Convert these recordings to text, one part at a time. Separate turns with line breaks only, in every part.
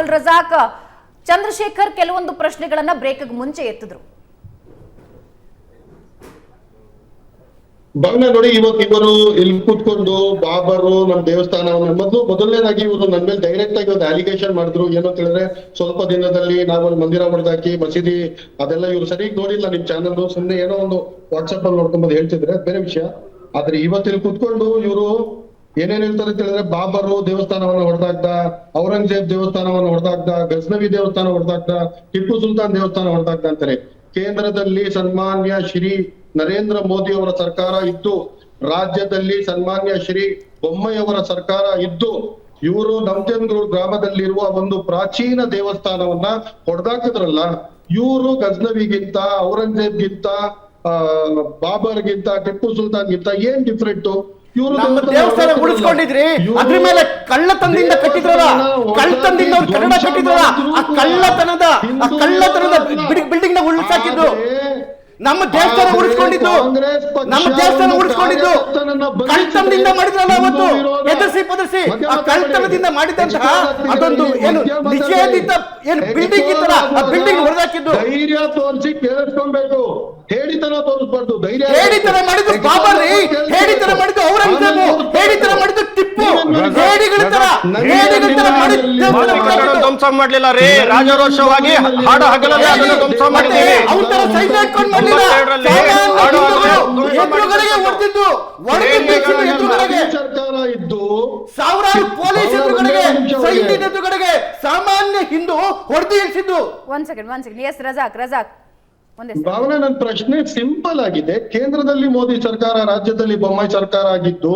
ಅಬ್ದುಲ್ ರಜಾಕ್, ಚಂದ್ರಶೇಖರ್ ಕೆಲವೊಂದು ಪ್ರಶ್ನೆಗಳನ್ನ ಬ್ರೇಕ್ ಮುಂಚೆ ಎತ್ತಿದ್ರು.
ಬಹಳ ನೋಡಿ, ಇವತ್ತು ಇವರು ಇಲ್ಲಿ ಕೂತ್ಕೊಂಡು ಬಾಬರು ನಮ್ ದೇವಸ್ಥಾನ ಮೊದಲು, ಮೊದಲನೇದಾಗಿ ಇವರು ನನ್ ಮೇಲೆ ಡೈರೆಕ್ಟ್ ಆಗಿ ಒಂದು ಅಲಿಗೇಷನ್ ಮಾಡಿದ್ರು. ಏನು ಅಂತ ಹೇಳಿದ್ರೆ ಸ್ವಲ್ಪ ದಿನದಲ್ಲಿ ನಾವೊಂದು ಮಂದಿರ ಹೊಡೆದಾಕಿ, ಮಸೀದಿ, ಅದೆಲ್ಲ ಇವ್ರು ಸರಿಯಾಗಿ ನೋಡಿಲ್ಲ ನಿಮ್ ಚಾನಲ್ ಸುಮ್ಮನೆ ಏನೋ ಒಂದು ವಾಟ್ಸ್ಆಪ್ ಅಲ್ಲಿ ನೋಡ್ಕೊಂಡ್ ಹೇಳ್ತಿದ್ರೆ ಬೇರೆ ವಿಷಯ. ಆದ್ರೆ ಇವತ್ತಿಲ್ಲಿ ಕೂತ್ಕೊಂಡು ಇವರು ಏನೇನ್ ಹೇಳ್ತಾರೆ ಅಂತ ಹೇಳಿದ್ರೆ ಬಾಬರು ದೇವಸ್ಥಾನವನ್ನ ಹೊಡೆದಾಗ್ದ, ಔರಂಗಜೇಬ್ ದೇವಸ್ಥಾನವನ್ನ ಹೊಡೆದಾಗ್ದ, ಗಜ್ನವಿ ದೇವಸ್ಥಾನ ಹೊಡೆದಾಗ್ದ, ಟಿಪ್ಪು ಸುಲ್ತಾನ್ ದೇವಸ್ಥಾನ ಹೊಡೆದಾಗ್ದ ಅಂತಾರೆ. ಕೇಂದ್ರದಲ್ಲಿ ಸನ್ಮಾನ್ಯ ಶ್ರೀ ನರೇಂದ್ರ ಮೋದಿ ಅವರ ಸರ್ಕಾರ ಇದ್ದು, ರಾಜ್ಯದಲ್ಲಿ ಸನ್ಮಾನ್ಯ ಶ್ರೀ ಬೊಮ್ಮಯ್ಯವರ ಸರ್ಕಾರ ಇದ್ದು, ಇವರು ನಮಚಂದ್ರ ಗ್ರಾಮದಲ್ಲಿರುವ ಒಂದು ಪ್ರಾಚೀನ ದೇವಸ್ಥಾನವನ್ನ ಹೊಡೆದಾಕಿದ್ರಲ್ಲ, ಇವರು ಗಜ್ನವಿಗಿಂತ, ಔರಂಗಜೇಬ್ಗಿಂತ ಬಾಬರ್ಗಿಂತ, ಟಿಪ್ಪು ಸುಲ್ತಾನ್ಗಿಂತ ಏನ್ ಡಿಫ್ರೆಂಟ್
ನಮ್ಮ ದೇವಸ್ಥಾನ ಉಳಿಸ್ಕೊಂಡಿದ್ರಿ. ಅದ್ರ ಮೇಲೆ ಕಳ್ಳತನದಿಂದ ಕಟ್ಟಿದ್ರಲ್ಲ? ಕಳ್ಳತನದಿಂದ ಅವ್ರು ಕನ್ನಡ ಕಟ್ಟಿದ್ರಲ್ಲ? ಆ ಕಳ್ಳತನದ ಆ ಕಳ್ಳತನದ ಬಿಲ್ಡಿಂಗ್ನ ಉಳಿಸಾಕಿದ್ದು ನಮ್ಮ ದೇವಸ್ಥಾನ ಉಳಿಸ್ಕೊಂಡಿದ್ದು ನಮ್ಮ ದೇವಸ್ಥಾನ ಉಳಿಸ್ಕೊಂಡಿದ್ದು ಕಳ್ತನದಿಂದ ಮಾಡಿದ್ರಲ್ಲ ಅವತ್ತು. ಎದುರಿಸಿ ಪದರಿಸಿ. ಆ ಕಳ್ತನದಿಂದ ಮಾಡಿದಂತಹ ಅದೊಂದು ಏನು ನಿಷೇಧಿತ ಏನು ಬಿಲ್ಡಿಂಗ್ ಇತ್ತಲ್ಲ ಆ ಬಿಲ್ಡಿಂಗ್ ಹೊರದಾಕಿದ್ದು
ಧೈರ್ಯ ತೋರಿಸಿ ಕೇಳಿಸ್ಕೊಬೇಕು. ಹೇಳಿತನ ತೋರಿಸ್ಬಾರ್ದು ಧೈರ್ಯ
ಹೇಳಿತನ ಮಾಡಿದ್ದು ಬಾಬರ್ರಿ ಹೇಳಿತನ ಮಾಡಿದ್ದು ಔರಂಗಜೇಬು. ಹೇಳಿತನ ಮಾಡಿದ್ದು ಟಿಪ್ಪು. ಹೇಡಿಗಳ ತರ ಹೇಡಿಗಳ ತರ ಮಾಡಿದ್ದು
ಧ್ವಂಸ ಮಾಡ್ಲಿಲ್ಲ ರೀ. ರಾಜಾರೋಷವಾಗಿ ಹಾಡು ಹಗಲಲ್ಲಿ ಅದನ್ನು ಧ್ವಂಸ ಮಾಡಿದ್ದೀವಿ.
ಸರ್ಕಾರ ಇದ್ದು
ಸಾವಿರಾರು ಪೊಲೀಸ್ ಎದುರುಗಡೆಗೆ ಎದುರುಗಡೆಗೆ ಸಾಮಾನ್ಯ ಹಿಂದೂ ಹೊಡೆದು ಇಳಿಸಿದ್ದು
ಒಂದ್ ಸೆಕೆಂಡ್ ಒಂದ್ ಸೆಕೆಂಡ್ ಎಸ್ ರಜಾಕ್ ರಜಾಕ್.
ಭಾವನೆ ನನ್ನ ಪ್ರಶ್ನೆ ಸಿಂಪಲ್ ಆಗಿದೆ. ಕೇಂದ್ರದಲ್ಲಿ ಮೋದಿ ಸರ್ಕಾರ ರಾಜ್ಯದಲ್ಲಿ ಬೊಮ್ಮಾಯಿ ಸರ್ಕಾರ ಆಗಿದ್ದು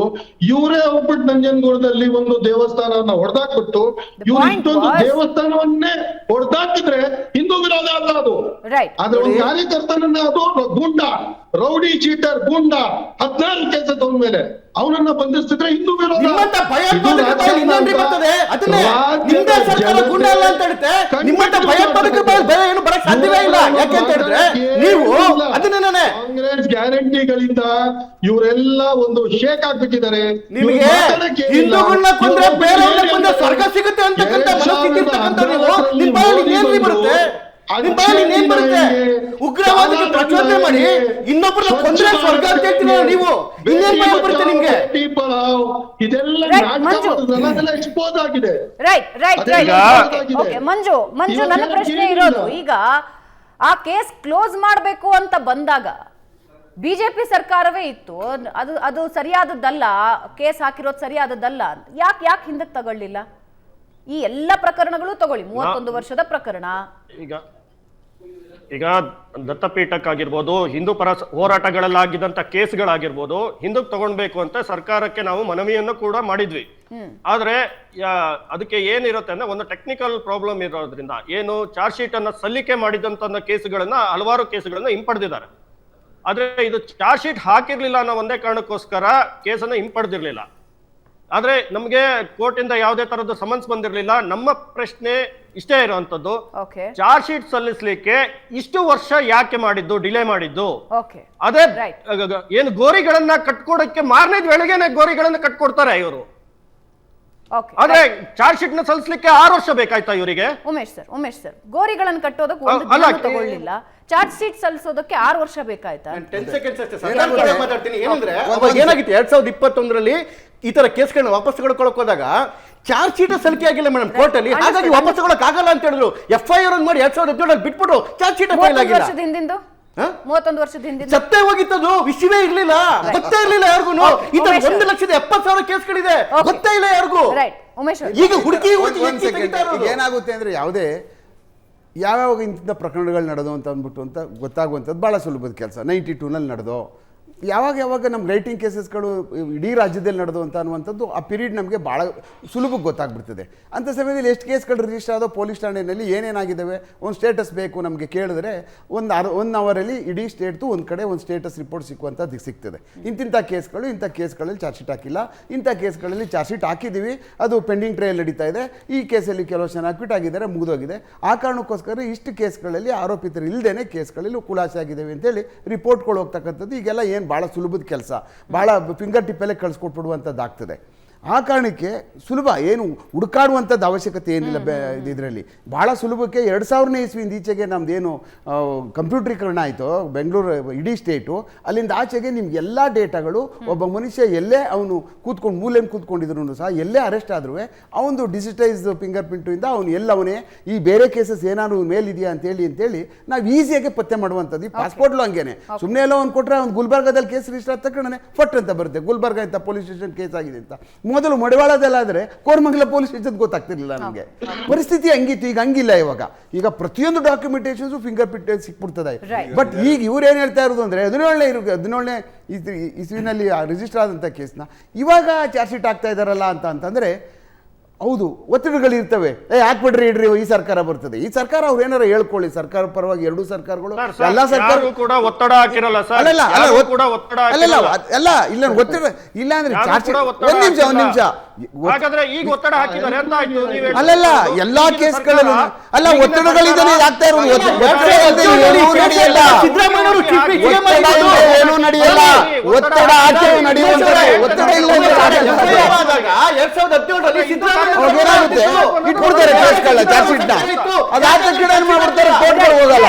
ಇವರೇ ಹೋಗ್ಬಿಟ್ಟು ನಂಜನಗೂಡದಲ್ಲಿ ಒಂದು ದೇವಸ್ಥಾನವನ್ನ ಹೊಡೆದಾಕ್ಬಿಟ್ಟು ಇವ್ರು ಇಷ್ಟೊಂದು ದೇವಸ್ಥಾನವನ್ನೇ ಹೊಡೆದಾಕಿದ್ರೆ ಹಿಂದೂ ವಿರೋಧ ಅಲ್ಲ ಅದು.
ರೈಟ್
ಆದ್ರೆ ಒಂದು ಕಾರ್ಯಕರ್ತನನ್ನ ಅದು ಗುಂಡ. ರೌಡಿ ಚೀಟರ್ ಗುಂಡ ಹದಿನಾರು ಕೆಲಸ ತಗೊಂಡ ಮೇಲೆ. ಅವನನ್ನ ಬಂಧಿಸ್ತಿದ್ರೆ ಹಿಂದೂ ವಿರೋಧ.
ನಿಮ್ಮಂತ ಭಯೋತ್ಪಾದಕ
ಅಂತ
ಅಂತ. ಭಯ ಏನು ಬರಕ್ ಸಾಧ್ಯವೇ ಇಲ್ಲ. ಯಾಕೆ ಅಂತ ಹೇಳಿದ್ರೆ ನೀವು ಅದನ್ನೇ ನಾನೇ.
ಕಾಂಗ್ರೆಸ್ ಗ್ಯಾರಂಟಿಗಳಿಂದ ಇವರೆಲ್ಲ ಒಂದು ಶೇಕ್ ಆಗ್ಬಿಟ್ಟಿದ್ದಾರೆ
ನಿಮಗೆ. ಹಿಂದೂಗಳನ್ನ ಕೊಂದ್ರೆ
ಅಂತ
ಸ್ವರ್ಗ ಸಿಗುತ್ತೆ ಅಂತಕ್ಕಂಥ
ಎರಡ್
ಮನಸ್ಥಿತಿ ಇರ್ತಕ್ಕಂಥ ನೀವು ನಿಮ್ಮ ಬರುತ್ತೆ? ನಿಮ್ಮ ಬಾಯಲ್ಲಿ ಏನ್ ಬರುತ್ತೆ ಉಗ್ರವಾದಕ್ಕೆ ಪ್ರಚೋದನೆ ಮಾಡಿ. ಇನ್ನೊಬ್ಬರ ಕೊಂದ್ರೆ ಸ್ವರ್ಗ ಅಂತ ಹೇಳ್ತೀರ ನೀವು ಇನ್ನೇನ್ ಬಾಯಲ್ಲಿ ಬರುತ್ತೆ ನಿಮ್ಗೆ?
ಇದೆಲ್ಲ ಎಕ್ಸ್ಪೋಸ್ ಆಗಿದೆ.
Right right right.
ಈಗ-
ಓಕೆ ಮಂಜು ಮಂಜು ನನ್ನ ಪ್ರಶ್ನೆ ಇರೋದು. ಈಗ. ಆ ಕೇಸ್ ಕ್ಲೋಸ್ ಮಾಡಬೇಕು ಅಂತ ಬಂದಾಗ ಬಿಜೆಪಿ ಸರ್ಕಾರವೇ ಇತ್ತು. ಅದು ಅದು ಸರಿಯಾದದ್ದಲ್ಲ ಕೇಸ್ ಹಾಕಿರೋದು ಸರಿಯಾದದ್ದಲ್ಲ ಯಾಕೆ ಯಾಕೆ ಹಿಂದಕ್ಕೆ ತಗೊಳ್ಳಿಲ್ಲ? ಈ ಎಲ್ಲ ಪ್ರಕರಣಗಳು ತಗೊಳ್ಳಿ. ಮೂವತ್ತೊಂದು ವರ್ಷದ ಪ್ರಕರಣ.
ಈಗ ಈಗ ದತ್ತಪೀಠಕ್ಕಾಗಿರ್ಬೋದು ಹಿಂದೂ ಪರ ಹೋರಾಟಗಳಲ್ಲಾಗಿದ್ದಂತ ಕೇಸ್ಗಳಾಗಿರ್ಬೋದು ಹಿಂದಕ್ಕೆ ತಗೊಳ್ಬೇಕು ಅಂತ ಸರ್ಕಾರಕ್ಕೆ ನಾವು ಮನವಿಯನ್ನು ಕೂಡ ಮಾಡಿದ್ವಿ. ಆದ್ರೆ ಅದಕ್ಕೆ ಏನಿರುತ್ತೆ ಅಂದ್ರೆ ಒಂದು ಟೆಕ್ನಿಕಲ್ ಪ್ರಾಬ್ಲಮ್ ಇರೋದ್ರಿಂದ ಏನು ಚಾರ್ಜ್ ಶೀಟ್ ಅನ್ನ ಸಲ್ಲಿಕೆ ಮಾಡಿದಂತ ಕೇಸ್ಗಳನ್ನ ಹಲವಾರು ಕೇಸ್ಗಳನ್ನ ಹಿಂಪಡೆದಿದ್ದಾರೆ. ಆದ್ರೆ ಇದು ಚಾರ್ಜ್ ಶೀಟ್ ಹಾಕಿರ್ಲಿಲ್ಲ ಅನ್ನೋ ಒಂದೇ ಕಾರಣಕ್ಕೋಸ್ಕರ ಕೇಸನ್ನ ಹಿಂಪಡೆದಿರ್ಲಿಲ್ಲ. ಆದ್ರೆ ನಮ್ಗೆ ಕೋರ್ಟ್ ಇಂದ ಯಾವುದೇ ತರದ ಸಮನ್ಸ್ ಬಂದಿರಲಿಲ್ಲ. ನಮ್ಮ ಪ್ರಶ್ನೆ ಇಷ್ಟೇ ಇರುವಂತದ್ದು.
ಓಕೆ.
ಚಾರ್ಜ್ ಶೀಟ್ ಸಲ್ಲಿಸಲಿಕ್ಕೆ ಇಷ್ಟು ವರ್ಷ ಯಾಕೆ ಮಾಡಿದ್ದು ಡಿಲೇ ಮಾಡಿದ್ದು?
ಓಕೆ.
ಅದೇ
Right.
ಏನು ಗೋರಿಗಳನ್ನ ಕಟ್ಕೊಡಕ್ಕೆ ಮಾರನೇ ವೇಳೆಗೆನೆ ಗೋರಿಗಳನ್ನ ಕಟ್ಕೊಡ್ತಾರೆ ಇವರು.
ಓಕೆ.
ಆದ್ರೆ ಚಾರ್ಜ್ ಶೀಟ್ನ ಸಲ್ಲಿಸಲಿಕ್ಕೆ ಆರು ವರ್ಷ ಬೇಕಾಯ್ತಾ ಇವರಿಗೆ?
ಉಮೇಶ್ ಸರ್ ಉಮೇಶ್ ಸರ್ ಗೋರಿಗಳನ್ನು ಕಟ್ಟೋದಕ್ಕೆ ಒಂದು
ಅಲ್ಲ,
ತಗೊಳ್ಳಿಲ್ಲ. ಚಾರ್ಜ್ ಶೀಟ್ ಸಲ್ಲಿಸೋದಕ್ಕೆ ಆರು ವರ್ಷ ಬೇಕಾಯ್ತಾ?
ಟೆನ್ ಸೆಕೆಂಡ್ಸ್ ಅಷ್ಟೇ ಸರ್ಕಾರ ಪರವಾಗಿ ಮಾತಾಡ್ತೀನಿ. ಏನಂದ್ರೆ ಅವಾಗ ಏನಾಗಿತ್ತು? ಎರಡ್ ಸಾವಿರದ ಇಪ್ಪತ್ತೊಂದರಲ್ಲಿ ಈ ತರ ಕೇಸ್ಗಳನ್ನ ವಾಪಸ್ ತಗೊಳ್ಕೊಳಕ್ ಹೋದಾಗ ಚಾರ್ಜ್ ಶೀಟ್ ಸಲ್ಲಿಕೆ ಆಗಿಲ್ಲ ಮೇಡಮ್ ಕೋರ್ಟ್ ಅಲ್ಲಿ ಹಾಗಾಗಿ ವಾಪಸ್ ತಗೊಳಕ್ ಆಗಲ್ಲ ಅಂತ ಹೇಳಿದ್ರು. ಎಫ್ ಐ ಆರ್ ಮಾಡಿ ಎರಡ್ ಸಾವಿರದ ಹದಿನೇಳಲ್ಲಿ ಬಿಟ್ಬಿಟ್ಟು ಚಾರ್ಜ್ ಶೀಟ್ ಫೈಲ್ ಆಗಿಲ್ಲ.
ವರ್ಷದ ಹಿಂದಿಂದು? ಮೂವತ್ತೊಂದು ವರ್ಷದ ಹಿಂದಿಂದು?
ಸತ್ತೇ ಹೋಗಿತ್ತದು ವಿಷಯವೇ ಇರ್ಲಿಲ್ಲ. ಗೊತ್ತೇ ಇರ್ಲಿಲ್ಲ ಯಾರಿಗೂ ಈ ತರ ಒಂದು ಲಕ್ಷದ ಎಪ್ಪತ್ತು ಸಾವಿರ ಕೇಸ್ಗಳಿದೆ. ಗೊತ್ತೇ ಇಲ್ಲ ಯಾರಿಗೂ. ಈಗ ಹುಡುಕಿ
ಏನಾಗುತ್ತೆ ಅಂದ್ರೆ ಯಾವುದೇ ಯಾವ್ಯಾವ ಇಂಥ ಪ್ರಕರಣಗಳು ನಡೆದು ಅಂತ ಅಂದ್ಬಿಟ್ಟು ಅಂತ ಗೊತ್ತಾಗುವಂಥದ್ದು ಭಾಳ ಸುಲಭದ ಕೆಲಸ. ನೈಂಟಿ ಟೂನಲ್ಲಿ ನಡೆದು ಯಾವಾಗ ಯಾವಾಗ ನಮ್ಮ ರೈಟಿಂಗ್ ಕೇಸಸ್ಗಳು ಇಡೀ ರಾಜ್ಯದಲ್ಲಿ ನಡೆದು ಅಂತ ಅನ್ನುವಂಥದ್ದು ಆ ಪೀರಿಯಡ್ ನಮಗೆ ಭಾಳ ಸುಲಭಕ್ಕೆ ಗೊತ್ತಾಗ್ಬಿಡ್ತದೆ. ಅಂಥ ಸಮಯದಲ್ಲಿ ಎಷ್ಟು ಕೇಸ್ಗಳು ರಿಜಿಸ್ಟರ್ ಆದೋ ಪೊಲೀಸ್ ಠಾಣೆಯಲ್ಲಿ ಏನೇನಾಗಿದ್ದಾವೆ ಒಂದು ಸ್ಟೇಟಸ್ ಬೇಕು ನಮಗೆ ಕೇಳಿದ್ರೆ ಒಂದು ಅರ್ ಒನ್ ಅವರಲ್ಲಿ ಇಡೀ ಸ್ಟೇಟ್ದು ಒಂದು ಕಡೆ ಒಂದು ಸ್ಟೇಟಸ್ ರಿಪೋರ್ಟ್ ಸಿಕ್ಕುವಂಥದ್ದು ಸಿಗ್ತದೆ. ಇಂತಿಂಥ ಕೇಸ್ಗಳು ಇಂಥ ಕೇಸ್ಗಳಲ್ಲಿ ಚಾರ್ಜ್ ಶೀಟ್ ಹಾಕಿಲ್ಲ. ಇಂಥ ಕೇಸ್ಗಳಲ್ಲಿ ಚಾರ್ಜ್ ಶೀಟ್ ಹಾಕಿದ್ದೀವಿ ಅದು ಪೆಂಡಿಂಗ್ ಟ್ರಯಲ್ ನಡೀತಾ ಇದೆ. ಈ ಕೇಸಲ್ಲಿ ಕೆಲವು ಜನ ಅಕ್ವಿಟ್ ಆಗಿದ್ದಾರೆ, ಮುಗಿದೋಗಿದೆ. ಆ ಕಾರಣಕ್ಕೋಸ್ಕರ ಇಷ್ಟು ಕೇಸ್ಗಳಲ್ಲಿ ಆರೋಪಿತರು ಇಲ್ಲದೇ ಕೇಸ್ಗಳಲ್ಲಿ ಖುಲಾಸೆ ಆಗಿದ್ದೇವೆ ಅಂತೇಳಿ ರಿಪೋರ್ಟ್ಗಳು ಹೋಗ್ತಕ್ಕಂಥದ್ದು, ಈಗೆಲ್ಲ ಏನು ಭಾಳ ಸುಲಭದ ಕೆಲಸ. ಭಾಳ ಫಿಂಗರ್ ಟಿಪ್ಪಲ್ಲೇ ಕಳಿಸ್ಕೊಟ್ಬಿಡುವಂಥದ್ದು ಆಗ್ತದೆ ಆ ಕಾರಣಕ್ಕೆ ಸುಲಭ ಏನು ಹುಡುಕಾಡುವಂಥದ್ದು ಅವಶ್ಯಕತೆ ಏನಿಲ್ಲ ಇದರಲ್ಲಿ. ಭಾಳ ಸುಲಭಕ್ಕೆ ಎರಡು ಸಾವಿರನೇ ಇಸ್ವಿಯಿಂದ ಈಚೆಗೆ ನಮ್ದು ಏನು ಕಂಪ್ಯೂಟರೀಕರಣ ಆಯಿತು ಬೆಂಗಳೂರು ಇಡೀ ಸ್ಟೇಟು. ಅಲ್ಲಿಂದ ಆಚೆಗೆ ನಿಮ್ಗೆ ಎಲ್ಲ ಡೇಟಾಗಳು ಒಬ್ಬ ಮನುಷ್ಯ ಎಲ್ಲೇ ಅವನು ಕೂತ್ಕೊಂಡು ಮೂಲೆಯಲ್ಲಿ ಕೂತ್ಕೊಂಡಿದ್ರು ಸಹ ಎಲ್ಲೇ ಅರೆಸ್ಟ್ ಆದ್ರೂ ಅವನು ಡಿಜಿಟೈಸ್ ಫಿಂಗರ್ ಪ್ರಿಂಟಿಂದ ಅವನು ಎಲ್ಲವನೇ ಈ ಬೇರೆ ಕೇಸಸ್ ಏನಾದ್ರು ಮೇಲಿದೆಯಾ ಅಂತೇಳಿ ಅಂತೇಳಿ ನಾವು ಈಸಿಯಾಗಿ ಪತ್ತೆ ಮಾಡುವಂಥದ್ದು. ಈ ಪಾಸ್ಪೋರ್ಟ್ಲು ಹಂಗೇನೆ. ಸುಮ್ಮನೆ ಎಲ್ಲ ಒಂದು ಕೊಟ್ಟರೆ ಅವ್ನು ಗುಲ್ಬರ್ಗಾದಲ್ಲಿ ಕೇಸ್ ರಿಜಿಸ್ಟರ್ ಆದ ತಕ್ಷಣ ಫಟ್ ಅಂತ ಬರುತ್ತೆ. ಗುಲ್ಬರ್ಗ ಅಂತ ಪೊಲೀಸ್ ಸ್ಟೇಷನ್ ಕೇಸ್ ಆಗಿದೆ ಅಂತ. ಮೊದಲು ಮಡಿವಾಳದಲ್ಲಾದರೆ ಕೋರ್ಮಂಗಲ ಪೊಲೀಸ್ ಸ್ಟೇಷನ್ ಗೊತ್ತಾಗ್ತಿರ್ಲಿಲ್ಲ ನಮಗೆ. ಪರಿಸ್ಥಿತಿ ಹಂಗಿತ್ತು ಈಗ ಹಂಗಿಲ್ಲ ಇವಾಗ. ಈಗ ಪ್ರತಿಯೊಂದು ಡಾಕ್ಯುಮೆಂಟೇಶನ್ಸು ಫಿಂಗರ್ ಪ್ರಿಂಟ್ ಸಿಕ್ಬಿಡ್ತದೆ. ಬಟ್ ಈಗ ಇವ್ರು ಏನು ಹೇಳ್ತಾ ಇರೋದು ಅಂದರೆ ಹದಿನೇಳನೇ ಇರು ಹದಿನೇಳನೇ ಇಸ್ವಿನಲ್ಲಿ ರಿಜಿಸ್ಟರ್ ಆದಂಥ ಕೇಸ್ನ ಇವಾಗ ಚಾರ್ಜ್ ಶೀಟ್ ಆಗ್ತಾ ಇದ್ದಾರಲ್ಲ ಅಂತ ಅಂತಂದರೆ ಹೌದು ಒತ್ತಡಗಳು ಇರ್ತವೆ. ಏ ಹಾಕ್ಬಿಡ್ರಿ ಇಡ್ರಿ ಈ ಸರ್ಕಾರ ಬರ್ತದೆ. ಈ ಸರ್ಕಾರ ಅವ್ರು ಏನಾರ ಹೇಳ್ಕೊಳ್ಳಿ. ಸರ್ಕಾರ ಪರವಾಗಿ ಎರಡೂ ಸರ್ಕಾರಗಳು
ಸರ್, ಸರ್,
ಎಲ್ಲ ಸರ್ಕಾರ
ಕೂಡ ಒತ್ತಡ ಹಾಕಿರಲ್ಲ ಸರ್.
ಅಲ್ಲ
ಕೂಡ ಒತ್ತಡ
ಅಲ್ಲ ಇಲ್ಲ ಒತ್ತಡ ಇಲ್ಲ ಅಂದ್ರೆ ಚಾರ್ಜ್
ಒತ್ತಡ
ಒಂದ್ ನಿಮಿಷ ಒಂದ್ ನಿಮಿಷ.
ಹಾಗಾದ್ರೆ ಈಗ ಒತ್ತಡ ಹಾಕಿದ್ದಾರೆ ಅಂತ ಆಯ್ತು.
ಅಲ್ಲಲ್ಲ ಎಲ್ಲಾ ಕೇಸ್ಗಳಲ್ಲೂ ಅಲ್ಲ
ಈಗಿನ
ಒತ್ತಡಗಳಿದ್ದಾನೆ ಆಗ್ತಾ ಇರೋದು ಏನೂ ನಡೆಯಲ್ಲ. ಒತ್ತಡ
ಮಾಡಿದ್ದು.
ಇಲ್ಲದೆ ಏನೂ ನಡೆಯಲ್ಲ. ಒತ್ತಡ ಹಾಕಿ ನಡೆಯುವಂಥದ್ದು ಒತ್ತಡ ಇಲ್ಲ
ಆದಾಗ ಎರಡ್ ಸಾವಿರದ ಹದಿನೇಳರಲ್ಲಿ ಸಿದ್ದರಾಮಯ್ಯ
ಏನಾಗುತ್ತೆ? ಇಟ್ಬಿಡ್ತಾರೆ ಕೇಸ್ಗಳನ್ನ ಚಾರ್ಜ್ ಶೀಟ್ನ ಅದಾದ ತಕ್ಷಣ ಏನ್ ಮಾಡ್ಬಿಡ್ತಾರೆ? ಕೋರ್ಟ್ಗಳು ಹೋಗಲ್ಲ.